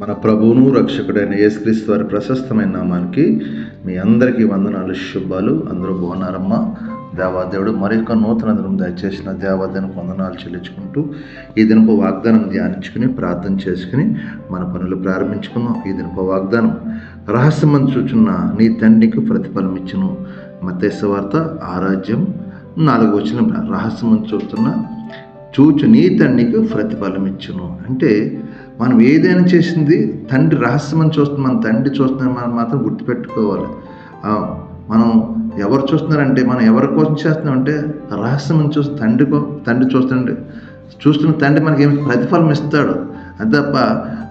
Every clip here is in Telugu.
మన ప్రభువును రక్షకుడైన యేసుక్రీస్తు వారి ప్రశస్తమైన నామానికి మీ అందరికీ వందనాలు శుభాలు. అందరూ బాగున్నారమ్మా? దేవాదేవుడు మరొక నూతన దినం దయచేసిన దేవాదేవునికి వందనాలు చెల్లించుకుంటూ ఈ దినపు వాగ్దానం ధ్యానించుకుని ప్రార్థన చేసుకుని మన పనులు ప్రారంభించుకుందాం. ఈ దినపు వాగ్దానం రహస్యమని చూచున్న నీ తండ్రికి ప్రతిఫలం ఇచ్చును. మతేశ్వార్త వార్త నాలుగు వచ్చిన రహస్యమని చూస్తున్న చూచు నీ తండ్రికి ప్రతిఫలం ఇచ్చును. అంటే మనం ఏదైనా చేసింది తండ్రి రహస్యం అని చూస్తున్నాం మన తండ్రి చూస్తున్నాం మనం మాత్రం గుర్తుపెట్టుకోవాలి. మనం ఎవరు చూస్తున్నారంటే మనం ఎవరి కోసం చేస్తున్నామంటే అని చూసి తండ్రి తండ్రి చూస్తుండే చూస్తున్న తండ్రి మనకి ఏమి ప్రతిఫలం ఇస్తాడు. అది తప్ప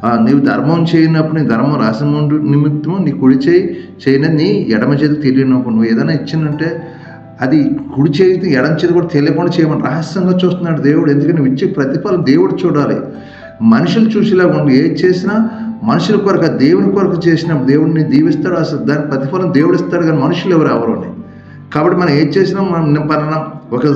ఆ, నీవు ధర్మం చేయనప్పుడు నీ ధర్మం రహస్యం నిమిత్తము నీ కుడి చేయి చేయని నీ ఎడమ చేతి తెలియనప్పుడు నువ్వు ఏదైనా ఇచ్చిందంటే అది కుడి చేతి ఎడం చేతి కూడా తెలియకుండా చేయమని రహస్యంగా చూస్తున్నాడు దేవుడు. ఎందుకంటే ఇచ్చే ప్రతిఫలం దేవుడు చూడాలి. మనుషులు చూసేలాగా ఉండి ఏది చేసినా మనుషుల కొరకు దేవుని కొరకు చేసినప్పుడు దేవుడిని దీవిస్తాడు అసలు దాని ప్రతిఫలం దేవుడు ఇస్తాడు కానీ మనుషులు ఎవరు ఎవరు కాబట్టి మనం ఏది చేసినా మనం పలానా ఒక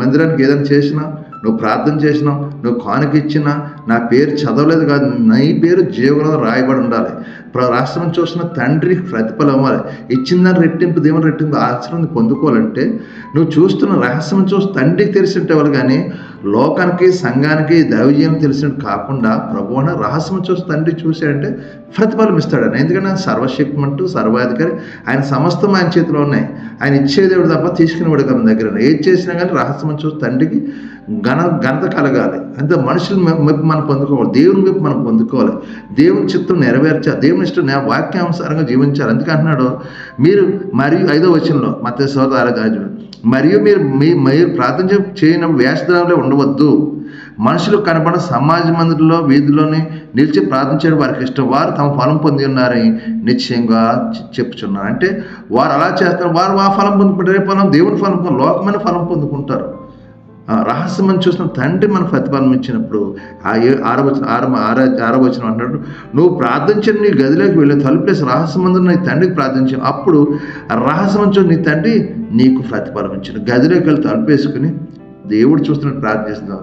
మందిరానికి ఏదైనా చేసినా నువ్వు ప్రార్థన చేసినావు నువ్వు కానుక ఇచ్చినా నా పేరు చదవలేదు కాదు నీ పేరు జీవనంలో రాయబడి ఉండాలి. ప్ర- రాష్ట్రం చూసిన తండ్రికి ప్రతిఫలం అవ్వాలి ఇచ్చిన దాన్ని రెట్టింపు దేవుని రెట్టింపు ఆశ్రమం పొందుకోవాలంటే నువ్వు చూస్తున్న రహస్యం చూసి తండ్రికి తెలిసింటేవాళ్ళు కానీ లోకానికి సంఘానికి దైవజయం తెలిసినట్టు కాకుండా ప్రభు అన్న రహస్యం చూసి తండ్రి చూశాడంటే ప్రతిఫలం ఇస్తాడని ఎందుకంటే ఆయన సర్వశక్తిమంటూ సర్వాధికారి. ఆయన సమస్తం ఆయన చేతిలో ఉన్నాయి. ఆయన ఇచ్చేదేవుడు తప్ప తీసుకునేవాడు కదా దగ్గర. ఏది చేసినా కానీ రహస్యం చూసి తండ్రికి ఘన ఘనత కలగాలి. అంటే మనుషుల మెప్పు మనం పొందుకోవాలి. దేవుని మెప్పు మనం పొందుకోవాలి. దేవుని చిత్తం నెరవేర్చాలి దేవుని ఇష్టం వాక్యానుసారంగా జీవించాలి. ఎందుకంటున్నాడు? మీరు మరియు ఐదో వచనంలో మత సోద ఆరాధ్యం మరియు మీరు మీ మీరు ప్రార్థన చే- చేయనప్పుడు వేషధారంలో ఉండవద్దు. మనుషులు కనబడిన సమాజ మందిరంలో వీధిలోని నిలిచి ప్రార్థన చేయడం వారికి ఇష్టం. వారు తమ ఫలం పొంది ఉన్నారని నిశ్చయంగా చెప్పుచున్నారు. అంటే వారు అలా చేస్తారు. వారు ఆ ఫలం పొందుకుంటారు. ఏ ఫలం దేవుని ఫలం లోకమైన ఫలం పొందుకుంటారు. రహస్యమని చూసిన తండ్రి మన ప్రతిఫలం ఇచ్చినప్పుడు ఆ ఏ ఆరవచన ఆర ఆరవచనం అంటున్నాడు నువ్వు ప్రార్థించని నీ గదిలోకి వెళ్ళి తలుపులేసి రహస్యమందు నీ తండ్రికి ప్రార్థించాను అప్పుడు ఆ చూసి నీ తండ్రి నీకు ప్రతిఫలం ఇచ్చిన గదిలోకి వెళ్ళి తలుపేసుకుని దేవుడు చూస్తున్నట్టు ప్రార్థిస్తున్నావు.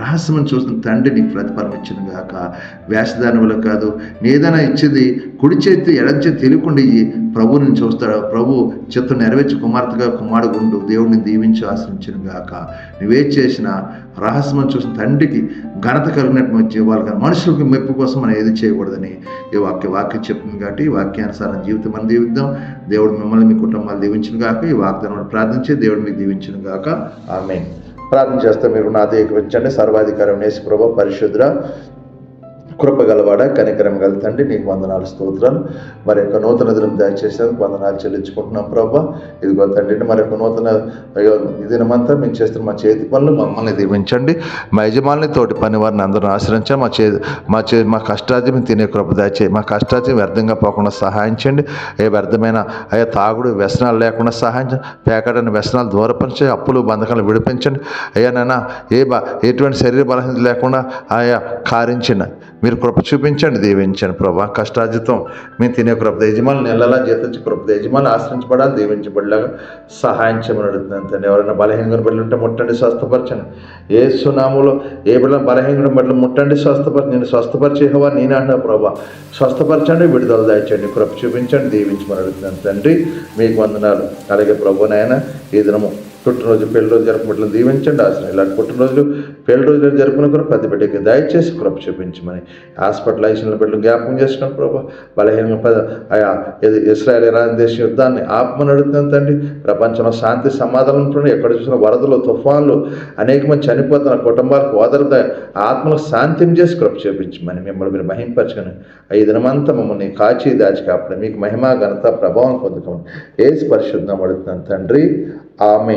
రహస్యం చూస్తున్న తండ్రి నీకు ప్రతిఫలం ఇచ్చిన గాక. వేషధారణ వల్ల కాదు ఏదైనా ఇచ్చేది కుడి చేతి ఎడం చేతి తెలియకుండా ఇయ్యి. ప్రభువుని చూస్తాడు. ప్రభు చిత్తం నెరవేర్చి కుమార్తెగా కుమారుడు దేవుడిని దీవించి ఆశ్రయించిన గాక. నువ్వే చేసినా రహస్యం చూసిన తండ్రికి ఘనత కలిగినట్టు వచ్చే కానీ మనుషులకు మెప్పు కోసం మనం ఏది చేయకూడదని ఈ వాక్య వాక్యం చెప్తుంది కాబట్టి ఈ వాక్యానుసారం జీవితం మనం దీవిద్దాం. దేవుడు మిమ్మల్ని మీ కుటుంబాలు దీవించిన గాక. ఈ వాగ్దానం ప్రార్థించి దేవుడు మీకు దీవించిన గాక. ఆమె ప్రార్థన చేస్తే మీరు నా ఏకవించండి. సర్వాధికారం నేసి ప్రభు పరిశుద్ర కృపగలవాడ? కనికరం గల తండ్రి నీకు వందనాలు స్తోత్రాలు. మరి యొక్క నూతన దినం దయచేసేందుకు వందనాలు చెల్లించుకుంటున్నాం ప్రభా. ఇదిగో తండ్రిని మరి యొక్క నూతన దినమంతా మేము చేస్తున్న మా చేతి పనులు మమ్మల్ని దీవించండి. మా యజమాని తోటి పని వారిని అందరూ ఆశ్రయించండి. మా చే మా చే మా కష్టార్జం తినే కృప దయచేయి. మా కష్టార్జం వ్యర్థంగా పోకుండా సహాయించండి ఏ వ్యర్థమైన అయ్యా తాగుడు వ్యసనాలు లేకుండా సహాయం పేకాడని పేకడని వ్యసనాలు దూరపరిచే అప్పులు బంధకాలు విడిపించండి. అయ్యా నాన్న ఏ బా ఎటువంటి శరీర బలహీనత లేకుండా ఆయా కారించిన మీరు కృప చూపించండి దీవించండి ప్రభా. కష్టార్జితం మేము తినే కృప యజమాని నెలలా జీతించి కృప యజమాని ఆశ్రయించబడాలి దీవించబడలాగా సహాయం చేయమని అడుగుతున్నాను తండ్రి. ఎవరైనా బలహీనగా బిడ్డలు ఉంటే ముట్టండి స్వస్థపరచండి. ఏ సునాములో ఏ బిడ్డ బలహీనగా బిడ్డలు ముట్టండి స్వస్థపరచ నేను స్వస్థపరిచేవా నేను అంటా ప్రభా. స్వస్థపరచండి విడుదల దాయించండి కృప చూపించండి దీవించమని అడుగుతున్నాను తండ్రి. మీకు వందనాలు. అలాగే ప్రభు నాయన ఈ దినము పుట్టినరోజు పెళ్ళి రోజు జరుపుకుంటున్న దీవించండి ఆశ్రయం ఇలాంటి పుట్టినరోజులు పెళ్ళి రోజులు జరుపుకున్న కూడా పెద్ద బిడ్డకి దయచేసి కృప చూపించమని. హాస్పిటల్ ఐసిన బిడ్డలు జ్ఞాపకం చేసుకుని ప్రభా బలహీనంగా పద ఆయా ఇస్రాయల్ ఇరాన్ దేశ యుద్ధాన్ని ఆపమని అడుగుతున్నాను తండ్రి. ప్రపంచంలో శాంతి సమాధానం ఎక్కడ చూసిన వరదలు తుఫాన్లు అనేక మంది చనిపోతున్న కుటుంబాలకు ఓదరద ఆత్మలకు శాంతిం చేసి కృప చూపించమని మిమ్మల్ని మీరు మహింపరచుకొని ఐదు దినమంతా మమ్మల్ని కాచి దాచి కాపాడు మీకు మహిమ ఘనత ప్రభావం పొందుకోమని ఏ స్పర్శుద్ధం అడుగుతున్నాను తండ్రి. ఆమె